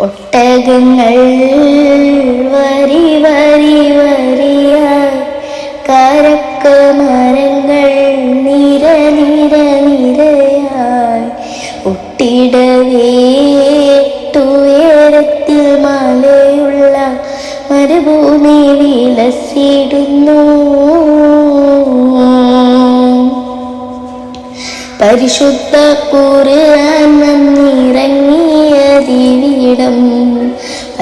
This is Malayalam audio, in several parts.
ഒട്ടകങ്ങൾ വരി വരി വരിയ കരക്ക മരങ്ങൾ നിര നിര നിരയായി. ഒട്ടിടവേട്ടുയരത്തിൽ മലയുള്ള മരുഭൂമി വിലസിടുന്നു. പരിശുദ്ധ കുറാൻ വന്നിറങ്ങിയ ദിവിടം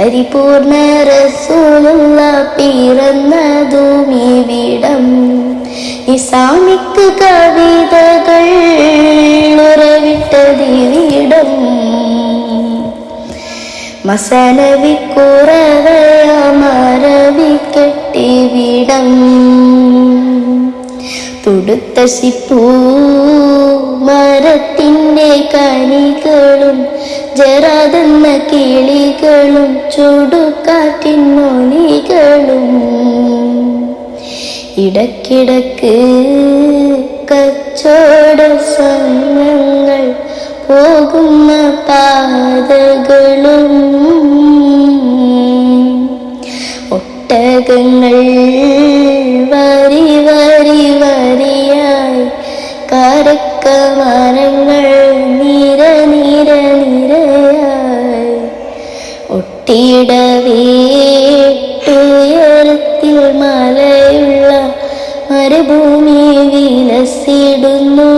പരിപൂർണ റസൂലുള്ള പിറന്നതും ഇവിടം നിസാമിക്ക് കവിതകൾ ഉറവിട്ടത് വീടം മസനവി കുറവയാമരവിക്കെട്ടിവിടം തുടുത്ത ശിപ്പൂ മരത്തിന്റെ ജറാതെന്ന കിളികളും ചൂടുകാറ്റിൻ മൊനികളും. ഇടക്കിടക്ക് കച്ചോട സംഘങ്ങൾ പോകുന്ന പാതകളും. ഒട്ടകങ്ങൾ വരി വരി വരിയായി കരക്കമായി തിടവേട്ടുയരത്തിൽ മലയുള്ള മരുഭൂമി വിലസിടുന്നു.